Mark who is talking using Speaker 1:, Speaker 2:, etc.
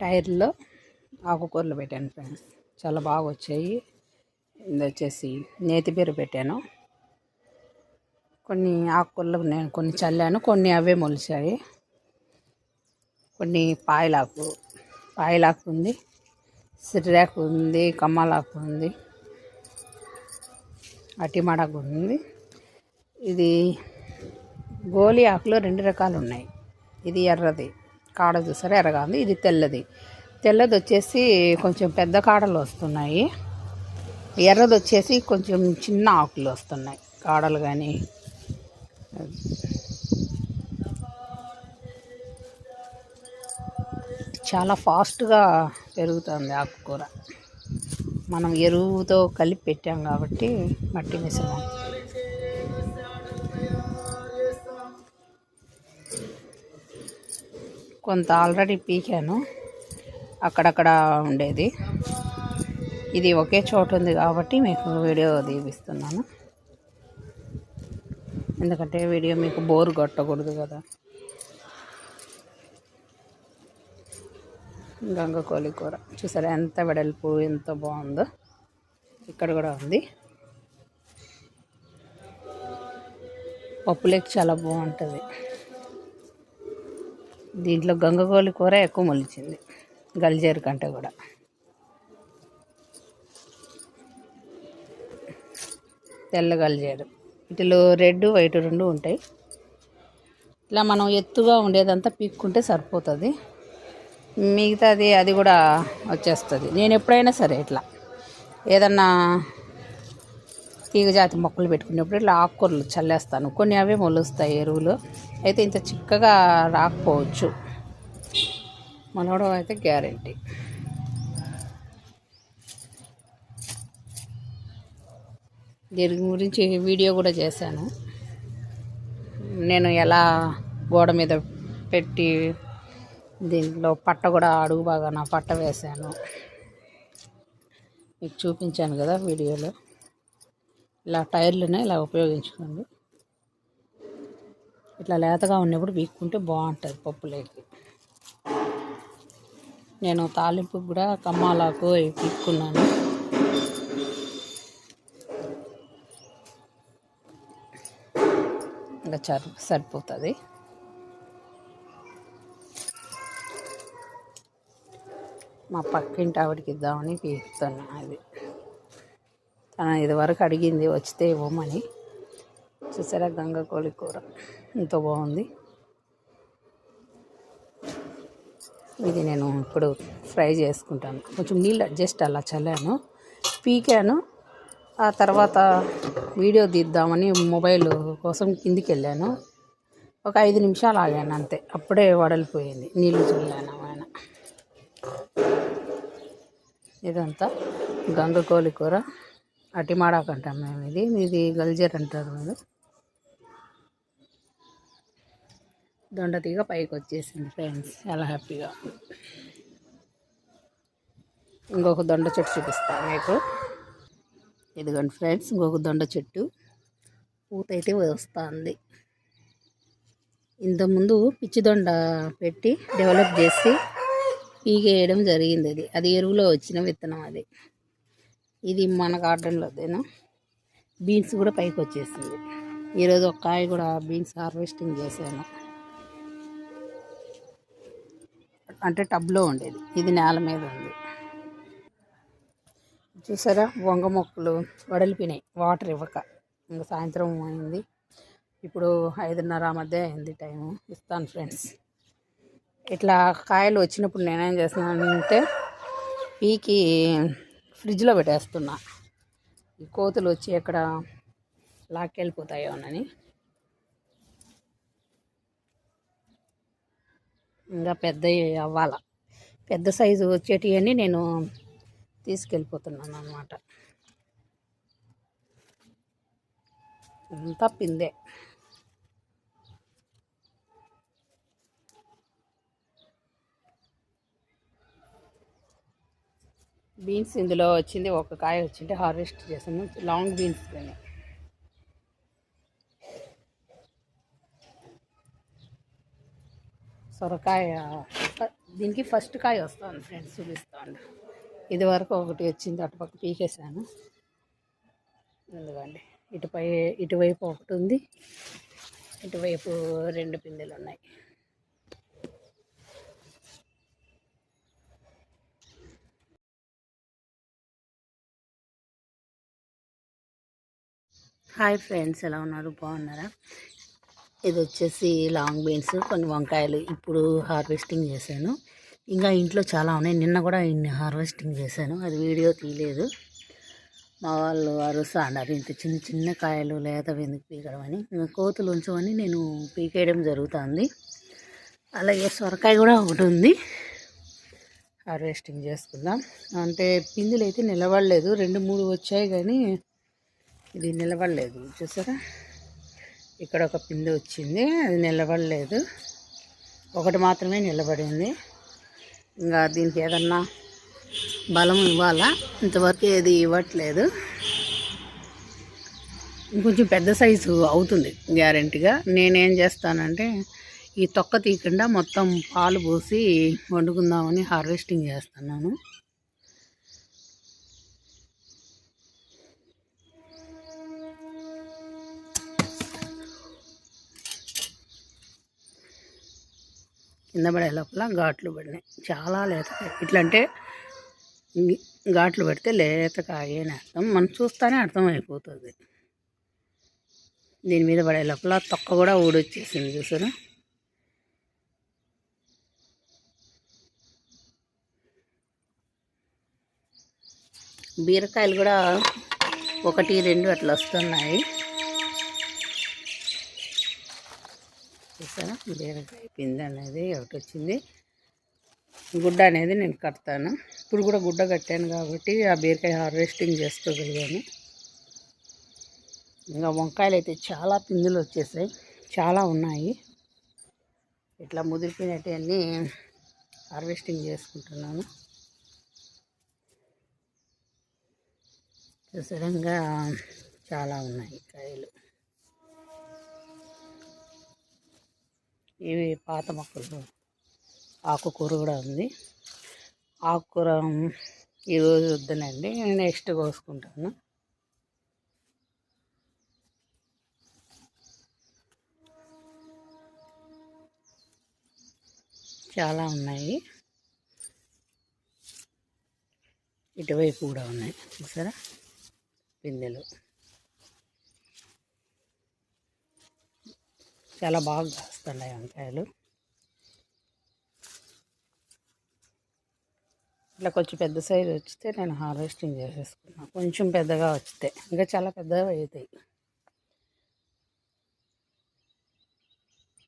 Speaker 1: టైర్లో ఆకుకూరలు పెట్టాను ఫ్రెండ్స్. చాలా బాగా వచ్చాయి. ఇది వచ్చేసి నేతి బీర పెట్టాను. కొన్ని ఆకుకూరలు నేను కొన్ని చల్లాను కొన్ని అవే మొలిచాయి. కొన్ని పాయలాకు పాయలాకు ఉంది సిర్రాకు ఉంది కమ్మలాకు ఉంది అటిమాడాకు ఉంది. ఇది గోలి ఆకులో రెండు రకాలు ఉన్నాయి ఇది ఎర్రది కాడ చూసారా? ఎర్రగా ఉంది. ఇది తెల్లది. తెల్లది వచ్చేసి కొంచెం పెద్ద కాడలు వస్తున్నాయి. ఎర్రది వచ్చేసి కొంచెం చిన్న ఆకులు వస్తున్నాయి. కాడలు కానీ చాలా ఫాస్ట్గా పెరుగుతుంది ఆకుకూర. మనం ఎరువుతో కలిపి పెట్టాం కాబట్టి మట్టి మిశ్రమం. కొంత ఆల్రెడీ పీకాను. అక్కడక్కడ ఉండేది. ఇది ఒకే చోటు ఉంది కాబట్టి మీకు వీడియో తీపిస్తున్నాను. ఎందుకంటే వీడియో మీకు బోర్ కొట్టకూడదు కదా. గంగకోలి కూర. చూసారా ఎంత వెడల్పు ఎంత బాగుందో. ఇక్కడ కూడా ఉంది. పప్పులేకి చాలా బాగుంటుంది. దీంట్లో గంగగోళి కూర ఎక్కువ మొలిచింది. గల్జేరు కంటే కూడా. తెల్ల గల్జేరు. వీటిలో రెడ్ వైట్ రెండు ఉంటాయి. ఇలా మనం ఎత్తుగా ఉండేదంతా పీక్కుంటే సరిపోతుంది. మిగతాది అది కూడా వచ్చేస్తుంది. నేను ఎప్పుడైనా సరే ఇట్లా. ఏదన్నా తీగజాతి మొక్కలు పెట్టుకునేప్పుడు ఇట్లా ఆకుకూరలు చల్లేస్తాను. కొన్ని అవే మొలుస్తాయి ఎరువులు. అయితే ఇంత చిక్కగా రాకపోవచ్చు. మొలవడం అయితే గ్యారంటీ. దీని గురించి వీడియో కూడా చేశాను. నేను ఎలా గోడ మీద పెట్టి దీంట్లో పట్ట కూడా అడుగు బాగా నా పట్ట వేశాను. మీకు చూపించాను కదా వీడియోలో. ఇలా టైర్లునే ఇలా ఉపయోగించుకోండి. ఇట్లా లేతగా ఉన్నప్పుడు వీక్కుంటే బాగుంటుంది పప్పులోకి నేను తాలింపు కూడా కమ్మాలకు పీక్కున్నాను. ఇంకా సరి సరిపోతుంది. మా పక్కింటి ఆవిడకి ఇద్దామని పీకుతున్నా అది. ఇదివరకు అడిగింది వచ్చితే ఇవ్వమని. చూసారా గంగ కోడి కూర. ఎంతో బాగుంది. ఇది నేను ఇప్పుడు ఫ్రై చేసుకుంటాను. కొంచెం నీళ్ళు జస్ట్ అలా చల్లాను. పీకాను. ఆ తర్వాత వీడియో తీద్దామని మొబైల్ కోసం కిందికి వెళ్ళాను. ఒక ఐదు నిమిషాలు ఆగాను అంతే. అప్పుడే వడలిపోయింది. నీళ్ళు చల్లాను ఆయన. ఇదంతా గంగకోలి కూర. అటిమాడాకు అంటాం మేము ఇది. ఇది గల్జర్ అంటారు మీరు దొండ తీగ పైకి వచ్చేసింది ఫ్రెండ్స్. చాలా హ్యాపీగా. ఇంకొక దొండ చెట్టు చూపిస్తాను మీకు. ఇదిగోండి ఫ్రెండ్స్ ఇంకొక దొండ చెట్టు. పూత అయితే వస్తుంది ఇంతకుముందు పిచ్చి దొండ పెట్టి డెవలప్ చేసి పీకేయడం జరిగింది అది. అది ఎరువులో వచ్చిన విత్తనం అది. ఇది మన గార్డెన్లోదేనా బీన్స్ కూడా పైకి వచ్చేసింది. ఈరోజు ఒక కాయ కూడా బీన్స్ హార్వెస్టింగ్ చేశాను. అంటే టబ్లో ఉండేది. ఇది నేల మీద ఉంది. చూసారా? వంగ మొక్కలు వడలిపోయినాయి. వాటర్ ఇవ్వక. ఇంకా సాయంత్రం అయింది. ఇప్పుడు ఐదున్నర మధ్య అయింది టైము. ఇస్తాను ఫ్రెండ్స్. ఇట్లా కాయలు వచ్చినప్పుడు నేనేం చేస్తున్నానంటే పీకి ఫ్రిడ్జ్లో పెట్టేస్తున్నా. ఈ కోతులు వచ్చి ఎక్కడ లాక్కెళ్ళిపోతాయోనని. ఇంకా పెద్ద అవ్వాల. పెద్ద సైజు వచ్చేటివన్నీ నేను తీసుకెళ్ళిపోతున్నాను అనమాట అంతా పిందే. బీన్స్ ఇందులో వచ్చింది ఒక కాయ వచ్చింటే హార్వెస్ట్ చేసాము లాంగ్ బీన్స్ కానీ. సొరకాయ దీనికి ఫస్ట్ కాయ వస్తుంది ఫ్రెండ్స్ చూపిస్తాను. ఇది వరకు ఒకటి వచ్చింది అటుపక్క పీకేసాను ఎందుకండి ఇటుపై ఇటువైపు ఒకటి ఉంది ఇటువైపు రెండు పిందెలు ఉన్నాయి. హాయ్ ఫ్రెండ్స్ ఎలా ఉన్నారు? బాగున్నారా? ఇది వచ్చేసి లాంగ్ బీన్స్ కొన్ని వంకాయలు. ఇప్పుడు హార్వెస్టింగ్ చేశాను. ఇంకా ఇంట్లో చాలా ఉన్నాయి. నిన్న కూడా ఇన్ని హార్వెస్టింగ్ చేశాను. అది వీడియో తీయలేదు. మా వాళ్ళు అరుస్తా అన్నారు ఇంత చిన్న చిన్న కాయలు లేత ఎందుకు పీకడం అని కోతులు ఉంచమని నేను పీకేయడం జరుగుతుంది. అలాగే సొరకాయ కూడా ఒకటి ఉంది. హార్వెస్టింగ్ చేసుకుందాం. అంటే పిందులు అయితే నిలబడలేదు. రెండు మూడు వచ్చాయి కానీ ఇది నిలబడలేదు. చూసారా? ఇక్కడ ఒక పిండి వచ్చింది. అది నిలబడలేదు. ఒకటి మాత్రమే నిలబడింది. ఇంకా దీనికి ఏదన్నా బలం ఇవ్వాలా? ఇంతవరకు ఏది ఇవ్వట్లేదు. ఇంకొంచెం పెద్ద సైజు అవుతుంది గ్యారంటీగా. నేనేం చేస్తానంటే ఈ తొక్క తీయకుండా మొత్తం పాలు పోసి వండుకుందామని హార్వెస్టింగ్ చేస్తున్నాను. కింద పడే లోపల ఘాట్లు పడినాయి. చాలా లేతకాయ. ఇట్లా అంటే ఘాట్లు పెడితే లేతకాయ అని అర్థం మనం చూస్తానే అర్థం అయిపోతుంది దీని మీద పడే లోపల తొక్క కూడా ఊడొచ్చేసింది చూసారా? బీరకాయలు కూడా ఒకటి రెండు అట్లా వస్తున్నాయి. చూసారా బీరకాయ పిండి అనేది ఒకటి వచ్చింది. గుడ్డ అనేది నేను కడతాను. ఇప్పుడు కూడా గుడ్డ కట్టాను కాబట్టి ఆ బీరకాయ హార్వెస్టింగ్ చేసుకోగలిగాను. ఇంకా వంకాయలు అయితే చాలా పిందులు వచ్చేసాయి. చాలా ఉన్నాయి. ఇట్లా ముదిరిపోయినట్టన్నీ హార్వెస్టింగ్ చేసుకుంటున్నాను. సడన్గా చాలా ఉన్నాయి కాయలు. ఇవి పాత మొక్కలు. ఆకుకూర కూడా ఉంది. ఆకుకూర ఈరోజు వద్దునండి నెక్స్ట్ కోసుకుంటాను. చాలా ఉన్నాయి. ఇటువైపు కూడా ఉన్నాయి. చూసారా? పిందెలు. చాలా బాగా కాస్తున్నాయి వంకాయలు. ఇట్లా కొంచెం పెద్ద సైజు వచ్చితే నేను హార్వెస్టింగ్ చేసేసుకున్నాను కొంచెం పెద్దగా వచ్చితే. ఇంకా చాలా పెద్దగా అవుతాయి